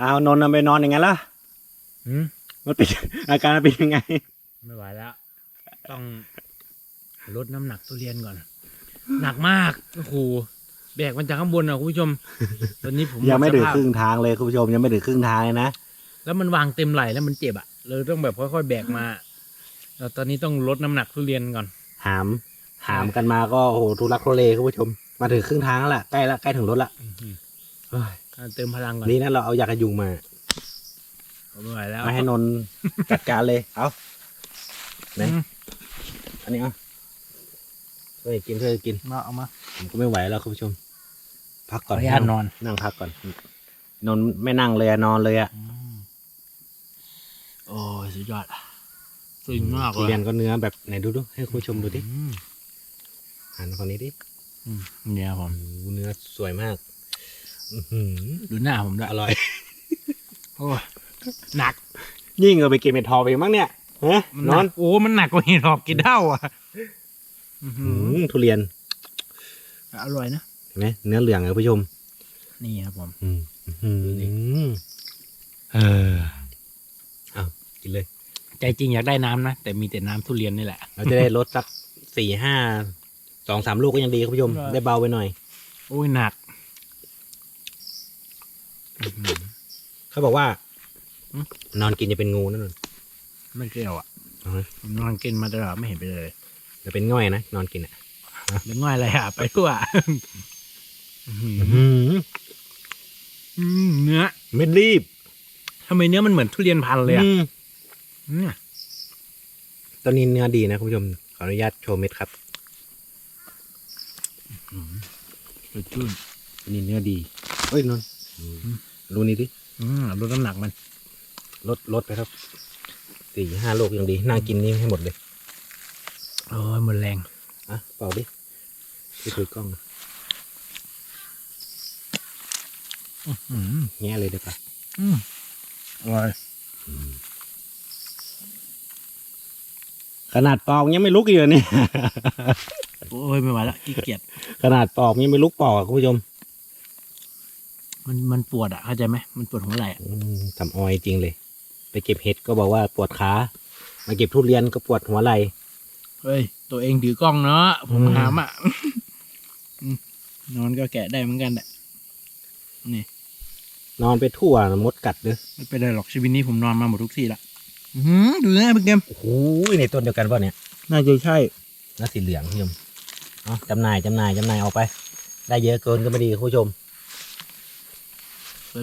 เอานนท์เอาไปนอนอย่างไงล่ะอืมมันเป็นอาการมันเป็นยังไง ไม่ไหวแล้ว ต้องลดน้ำหนักทุเรียนก่อน หนักมากโอ้โหแบกมันจากข้างบนอะคุณผู้ชม ตอนนี้ผมยังไม่หถึงสภาพครึ่งทางเลยคุณผู้ชมยังไม่ถึงครึ่งทางเลยนะแล้วมันวางเต็มไหลแล้วมันเจ็บอะเลยต้องแบบค่อยๆแบกมาแล้วตอนนี้ต้องลดน้ำหนักทุเรียนก่อน หาม หามกันมาก็โอ้โหทุลักทุเลคุณผู้ชม มาถึงครึ่งทางแล้วล่ะใกล้ละใกล้ถึงรถละ เฮ้ยเติมพลังก่อนนี่นะเราเอายากระยุงมาผมไม่ไหวแล้วไม่ให้นนท์จัดการเลยเอาไหนอืมอันนี้เอาช่วยกินช่วยกินมาเอามาผมก็ไม่ไหวแล้วคุณผู้ชม พักขก่ออนอนุญาตนอนนั่งพักก่อนนนท์ไม่นั่งเลยอะนอนเลยอะโอ้ยสุดยอดสุดมากทุเลยเรียนก็เนื้อแบบไหนดูดูให้คุณผู้ชมดูดิอืมหันฝั่งนี้ดิอืมเนี่ยผมโอ้โหเนื้อสวยมากอื้อหือ ดูหน้าผมด้วยอร่อย โอ้ยหนัก ยิ่งเอาไปกินเป็นทอไปมั้งเนี่ยฮะมันนหอนันกโอ้ มันหนักกว่าเห็ดหอบกินเท่าอะอื้อหือือมทุเรียนอร่อยนะ เห็นไหมเนื้อเหลืองเลยคุณผู้ชม นี่ครับผม อืมอื้อหือเออ กินเลย ใจจริงอยากได้น้ำนะ แต่มีแต่น้ำทุเรียนนี่แหละ เราจะได้ลดสักสี่ห้าสองสามลูกก็ยังดีคุณผู้ชม ได้ ได้เบาไปหน่อย โอ้ยหนักอื้อหือ เขาบอกว่าอืมนอนกินจะเป็นงูนั่นน่ะไม่เกี่ยวอะเอาไหมผมนอนกินมาตลอดไม่เห็นไปนเลยจะเป็นง่อยนะนอนกินอะเป็นง่อยอะไรอะไปทั่วอื้อหืออื้อหืออืมเนื้อไม่รีบทำไมเนื้อมันเหมือนทุเรียนพันธุ์เลยอะอืมเนี่ยตอนนี้เนื้อดีนะคุณผู้ชม ขออนุญาตโชว์เม็ดครับสดชื่นอันนี้เนื้อดี เฮ้ยนนท์อืมดูนี่ดิ อืมลดน้ำหนักมัน ลดลดไปครับสี่ห้าลูกยังดีน่ากินนี่ให้หมดเลยโอ้ยหมดแรงอะเปล่าดิพี่ถือกล้องอืมแง่เลยเดี๋ยวปะอืมอร่อยขนาดปอกยังไม่ลุกอีกเหรอเนี่ย โอ้ยไม่ไหวแล้วขี้เกียจขนาดปอกยังไม่ลุกปอกอะคุณผู้ชม มันมันปวดอะเข้าใจไหมมันปวดหัวไหล่อะอืมทำออยจริงเลย ไปเก็บเห็ดก็บอกว่าปวดขา มาเก็บทุเรียนก็ปวดหัวไหล่ เฮ้ย ตัวเองถือกล้องเนาะผมอืม หามอะ อืมนอนก็แกะได้เหมือนกันแหละนี่นอนไปทั่วมดกัดเลยไม่เป็นไรหรอกชีวิตนี้ผมนอนมาหมดทุกที่ละอื้อหือดูนะเป็นเกมโอ้โหในต้นเดียวกันป่ะเนี่ยน่าจะใช่แล้วสีเหลืองคุณผู้ชมเอาจำหน่ายจำหน่ายจำหน่ายออกไป ได้เยอะเกินก็ไม่ดีคุณผู้ชม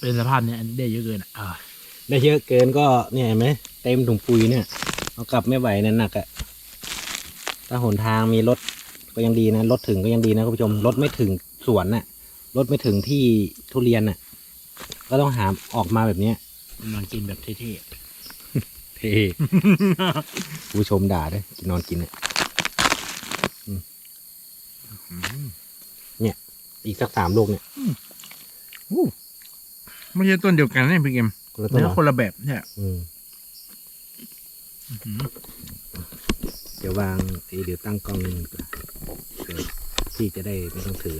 เป็นสภาพเนี้ยอันนี้ได้เยอะเกินอะอ่าได้เยอะเกินก็เนี่ยเห็นไหมเต็มถุงปุ๋ยเนี่ยเอากลับไม่ไหวนั่นหนักอะถ้าหนทางมีรถก็ยังดีนะรถถึงก็ยังดีนะคุณผู้ชมรถไม่ถึงสวนน่ะรถไม่ถึงที่ทุเรียนน่ะ ก็ต้องหาออกมาแบบเนี้ยนอนกินแบบเท่เท่คุณผู้ชมด่าด้วยนอนกินเนี่ยอืมเนี่ย อีกสักสามลูกเนี่ยๆอู้ ไม่ใช่ต้นเดียวกันนี่เป็นเกมคนละต้นเนื้เหอรอคนละแบบเนี่ยอืมอื้อหือเดี๋ยววางเอ้ยเดี๋ยวตั้งกล้องนึงดีกว่าเดี๋ยวพี่จะได้ไม่ต้องถือ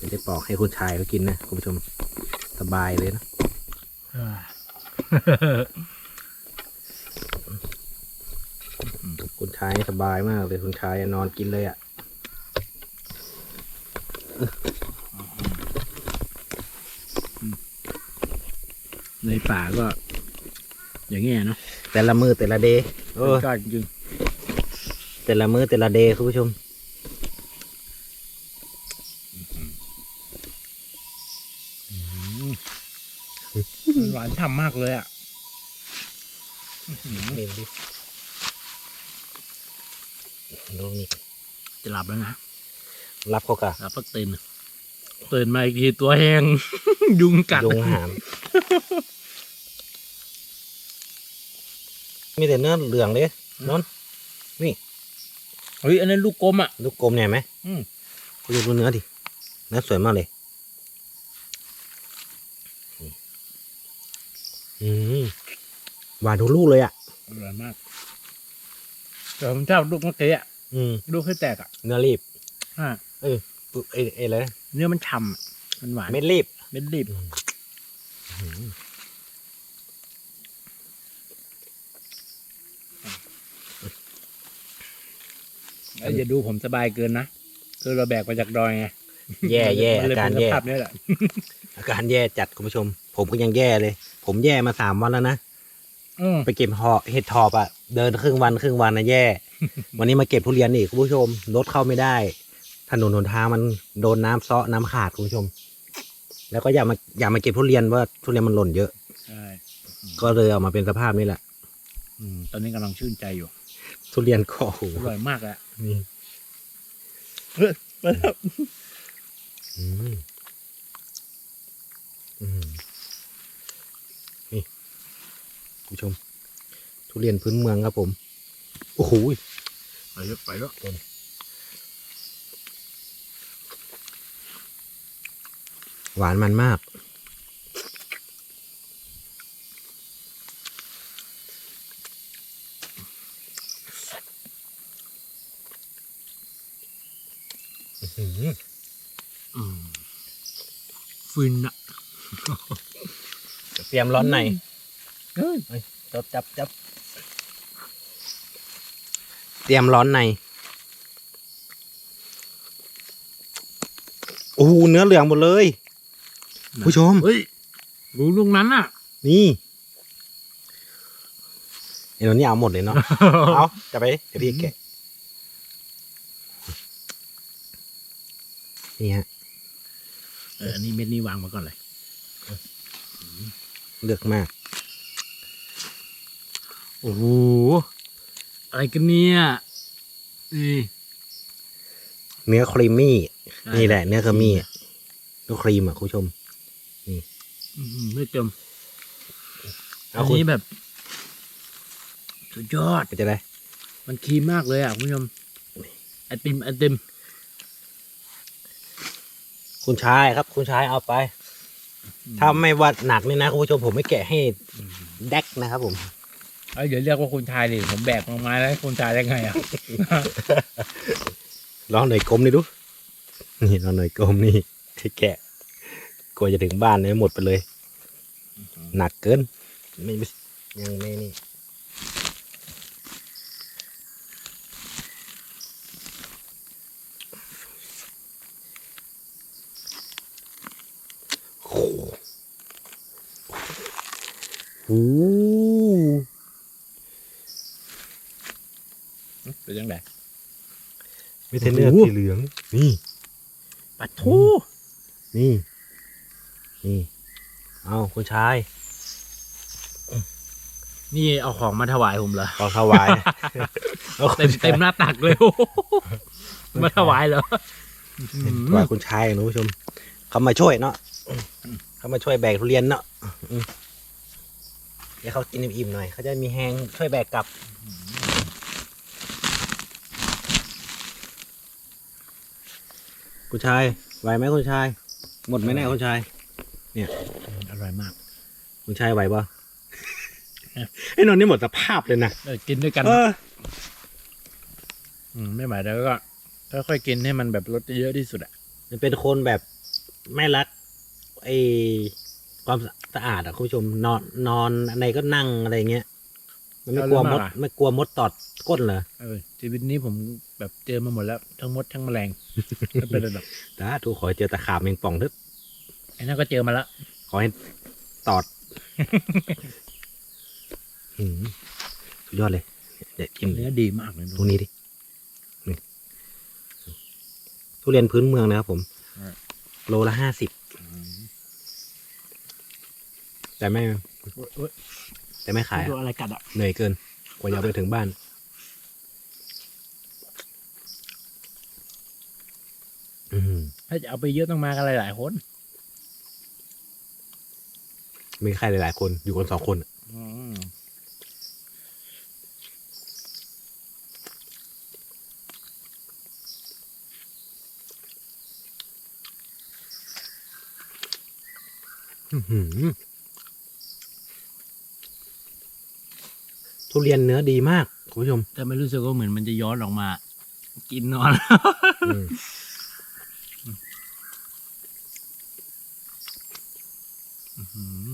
จะได้ปอกให้คุณชายเขากินนะคุณผู้ชมสบายเลยนะอ่าคุณชายสบายมากเลยคุณชายนอนกินเลยอะ ในป่าก็ อย่างเงี้ยเนาะแต่ละมือแต่ละเดย์โอ้ยอดจริงแต่ละมือแต่ละเดย์คุณผู้ชมมันหวานฉ่ำมากเลยอะนี่ดิดูนี่จะหลับแล้วนะรับเขากะหลับพักตื่นตื่นมาอีกทีตัวแห้ง ยุงกัด ยุงหาม มีแต่เนื้อเหลืองเลยนนท์เฮ้ยอันนั้นลูกกลมอะ ลูกกลมเนี่ยเห็นไหมอืมคุณดูเนื้อดิเนื้อสวยมากเลยอืมหวานทุกลูกเลยอะอร่อยมากแต่ผมชอบลูกเมื่อกี้อะอืมลูกให้แตกอะ เนื้อรีบอ่าปุ๊บเอ้ยเอ้ยอะไรนะเนื้อมันฉ่ำอะมันหวานเม็ดรีบเม็ดรีบ อืมเอ้ยอย่าดูผมสบายเกินนะ คือเราแบกมาจากดอยไง แย่แย่มันอาเลยการเป็นแย่ สภาพนี้แหละ อาการแย่จัดคุณผู้ชม ผมก็ยังแย่เลย ผมแย่มาสามวันแล้วนะ อืมไปเก็บหอเห็ดทอบอะเดินครึ่งวันครึ่งวันนะแย่ วันนี้มาเก็บทุเรียนอีกคุณผู้ชมรถเข้าไม่ได้ ถนนหนทางมันโดนน้ำเซาะน้ำขาดคุณผู้ชม แล้วก็อยากมาอยากมาเก็บทุเรียนว่าทุเรียนมันหล่นเยอะ ใช่ก็เลยออกมาเป็นสภาพนี้แหละ อืมตอนนี้กำลังชื่นใจอยู่ ทุเรียนก็โอ้โหอร่อยมากอะนี่เฮ้ยไปแล้วอืมอืมนี่คุณผู้ชม ทุเรียนพื้นเมืองครับผม โอ้โหไปแล้วไปแล้วหวานมันมาก อื้อหือ อืม ฟินอะเตรียมร้อนในเฮ้ยจับจับจับเตรียมร้อนในโอ้โหเนื้อเหลืองหมดเลย ผู้ชมเฮ้ยรู้ลูกนั้นอะนี่เดี๋ยวนี้เอาหมดเลยเนาะ เอาจะไปเดี๋ยวพี่แกะ นี่ฮะเอออันนี้เม็ดนี้วางมาก่อนเลยเลือกมาก โอ้โห อะไรกันเนี่ยนี่เนื้อครีมมี่ นี่แหละ เนื้อครีมมี่เนื้อครีมอะคุณผู้ชมอืมไม่เต็มเอาอันคุณนี้แบบ สุดยอดเป็นจะได้มันครีมมากเลยอะคุณผู้ชมไอติมไอติม คุณชายครับ คุณชายเอาไป ถ้าไม่ว่าหนักนี่นะคุณผู้ชมผมไม่แกะให้แดกนะครับ ผมเอ้ยเดี๋ยวเรียกว่าคุณชายดิผมแบกมาไม้แล้วให้คุณชายได้ไงอะ ลองหน่อยกลมนี่ดู นี่ลองหน่อยกลมนี่ให้แกะกลัวจะถึงบ้านเนี่ยหมดไปเลย หนักเกินไม่ไม่ยังไม่นี่ โอ้โหโอ้โหเป็นยังไงไม่ใช่เนื้อโอ้โหสีเหลือง นี่ปะทูนี่ นี่ เอาคุณชาย นี่เอาของมาถวายผมเหรอขอถวายอาเต็มเต็มหน้าตักเลยโอ้โหมาถวายเหรอถวายคุณชายนะคุณผู้ชม เขามาช่วยเนาะ เขามาช่วยแบกทุเรียนเนาะอืม เดี๋ยวเขากินอิ่มๆหน่อย เขาจะมีแฮงช่วยแบกกลับ คุณชาย ไหวไหมคุณชาย หมดไหมแน่ยคุณชายอร่อยมาก คุณชายไหวปะไอ้นนท์นี่หมดสภาพเลยนะเออกินด้วยกันเออมไม่ไหวแล้วก็ค่อยๆกินให้มันแบบรสเยอะที่สุดอะมันเป็นคนแบบไม่รักไอ ความสะอาดอะคุณผู้ชมนอนนอนอะไรก็นั่งอะไรเงี้ยมันไม่กลัวมด ไม่กลัวมดตอดก้นเหรอเออชีวิตนี้ผมแบบเจอมาหมดแล้วทั้งมดทั้งแมลงไม่เป็นไรหรอกจ้าทุกขอให้เจอตะขาบแมงป่องทึกไอ้นั่นก็เจอมาแล้วขอให้ตอดหืมสุดยอดเลยเดี๋ยวกินเนื้อดีมากเลยตรงนี้ดินี่ทุเรียนพื้นเมืองนะครับผม โลละห้าสิบ แต่ไม่เว้ยแต่ไม่ขายดูอะอะไรกัดอะเหนื่อยเกิน กว่าจะเอาไปถึงบ้าน อืมถ้าจะเอาไปเยอะต้องมากันหลายๆคนมีใครหลาย ๆ คนอยู่กันสองคนอะอืมอื้อหือ ทุเรียนเนื้อดีมากคุณผู้ชม แต่ไม่รู้สึกว่าเหมือนมันจะย้อนออกมา กินนอน อืมอื้อหือ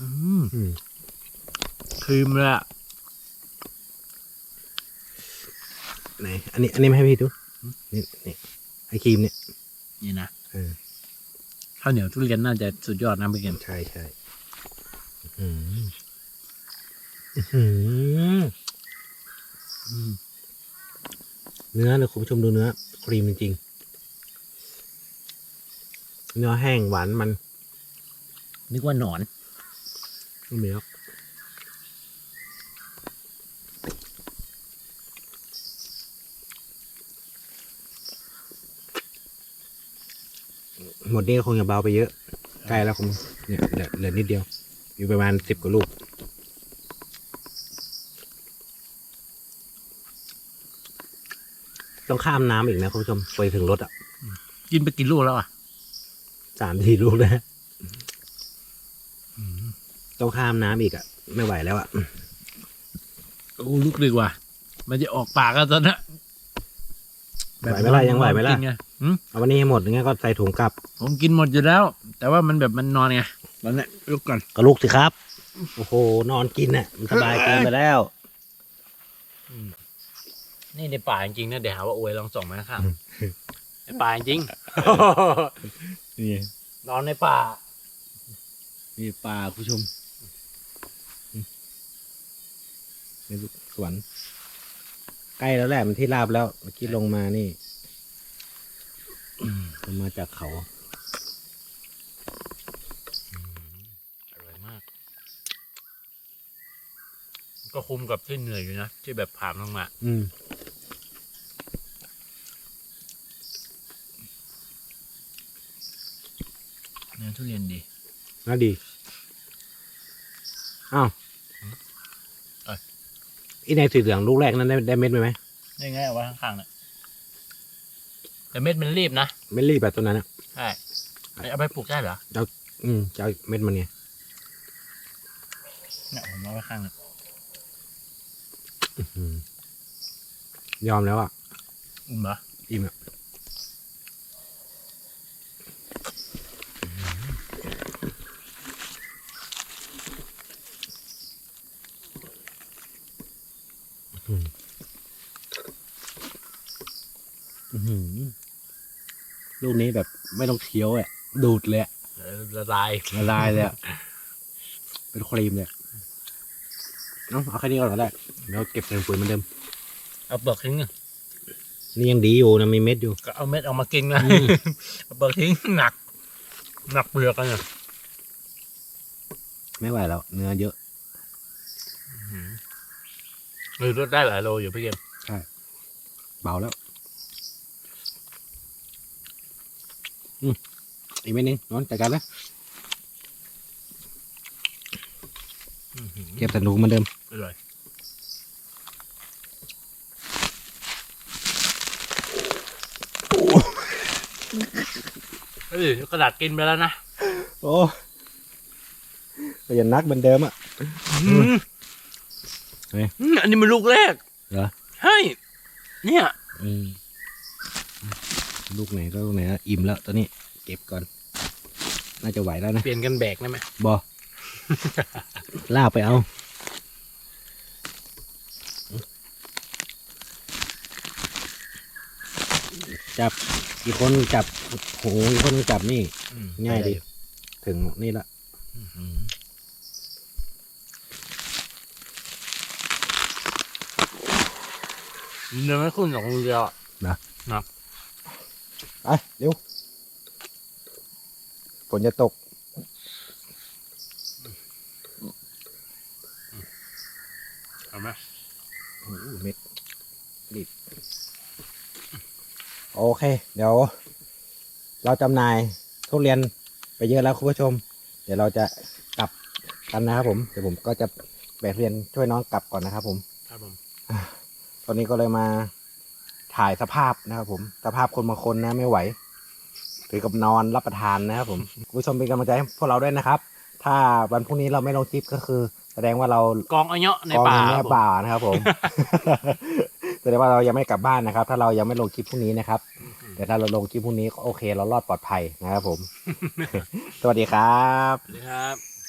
อืมอืมครีมเลยอะไหนอันนี้ อันนี้ไม่ให้พี่ดูนี่นี่ไอครีมเนี่ยนี่นะเออข้าวเหนียวทุเรียนน่าจะสุดยอดนะพี่เกมใช่ใช่อืมอื้อหืออืม เนื้อเลยคุณผู้ชมดูเนื้อ ครีมจริงๆ เนื้อแห้งหวานมัน นึกว่าหนอนไม่มีหรอกหมดนี้ก็คงจะเบาไปเยอะ ใกล้แล้วคงเนี่ยเหลือเหลือนิดเดียว อยู่ประมาณสิบกว่าลูก ต้องข้ามน้ำอีกนะคุณผู้ชมไปถึงรถอะกินไปกี่ลูกแล้วอะสามสี่ลูกนะต้องข้ามน้ำอีกอะ ไม่ไหวแล้วอะโอ้ลูกดีกว่า มันจะออกปากแล้วตอนนี้ไหวไหมล่ะยังไหวไหมล่ะ กินงหืมเอาวันนี้ให้หมดงั้นก็ใส่ถุงกลับผมกินหมดอยู่แล้ว แต่ว่ามันแบบมันนอนไงตอนนี้ลุกก่อนก็ลูกสิครับ โอ้โห นอนกินน่ะมันสบายเกินไปแล้ว นี่ในป่าจริงๆนะเดี๋ยวหาว่าอวยลองส่องมาข้างในป่าจริงนี่ๆนอนในป่านี่ป่าคุณผู้ชมในสวนใกล้แล้วแหละมันที่ราบแล้วเมื่อกี้ลงมานี่ลงมาจากเขาอร่อยมาก ก็คุ้มกับที่เหนื่อยอยู่นะที่แบบผ่านลงมา อืม เนื้อ ทุเรียนดีน่าดี อ้าวเอ้ยอีในสีเหลืองลูกแรกนั้นได้ได้เม็ดไหมไหมนี่ไงเอาไว้ข้างๆเนี่ยแต่เม็ดมันรีบนะ ไม่รีบแบบตัวนั้นอะใช่เอาไปปลูกได้เหรออืมจะเอาเม็ดมันไงเนี่ยผมเอาไว้ข้างเนี่ยอืมยอมแล้วอะอุ่มเหรออิ่มอะอืมอื้อหือ ลูกนี้แบบไม่ต้องเคี้ยวอะ ดูดเลยอะเดี๋ยวละลายละลายเลยอะ เป็นครีมเลยอะเอ้าเอาแค่นี้ก่อนก็ได้เดี๋ยวเก็บใส่ปุ๋ยเหมือนเดิม เอาเปลือกทิ้งอะนี่ยังดีอยู่นะมีเม็ดอยู่ ก็เอาเม็ดออกมากินนะอืมเอาเปลือกทิ้งหนัก หนักเปลือกกันเนี่ยไม่ไหวแล้ว เนื้อเยอะหรือลดได้หลายโลอยู่พี่เกมเบาแล้ว อืมอีกเม็ดนึงนอนจัดการแล้วเก็บใส่ถุงเหมือนเดิมอร่อยเฮ้ยกระดาษกินไปแล้วนะ โอ้ก็ยังนักเหมือนเดิมอะอืมเฮ้ยอืมอันนี้มันลูกแรก เหรอ ใช่ เนี่ย อืม ลูกไหนก็ลูกไหนนะอิ่มแล้วตอนนี้เก็บก่อน น่าจะไหวแล้วนะ เปลี่ยนกันแบกได้ไหมบอ ลากไปเอา จับอีกคนจับโหอีกคนนึงจับนี่อืมง่ายดี ถึงนี่ละอืมเนื้อไม่ขึ้นสองมือเดียวอะ ไปเร็วฝนจะตก เอาไหมโอ้โหเม็ดดิบโอเค เดี๋ยว เราจำหน่ายทุเรียนไปเยอะแล้วคุณผู้ชม เดี๋ยวเราจะกลับกันนะครับผม เดี๋ยวผมก็จะแบกทุเรียนช่วยน้องกลับก่อนนะครับผม ครับผม ตอนนี้ก็เลยมา ถ่ายสภาพนะครับผมสภาพคนบางคนนะไม่ไหวถึงกับนอนรับประทานนะครับผมคุณผู้ชมเป็นกำลังใจให้พวกเราด้วยนะครับ ถ้าวันพรุ่งนี้เราไม่ลงคลิปก็คือ แสดงว่าเรากองเอาเนาะในกองป่าอยู่ในครับผมป่านะครับผมแสดงว่าเรายังไม่กลับบ้านนะครับ ถ้าเรายังไม่ลงคลิปพรุ่งนี้นะครับ แต่ถ้าเราลงคลิปพรุ่งนี้ก็โอเค เรารอดปลอดภัยนะครับผม สวัสดีครับสวัสดีครับ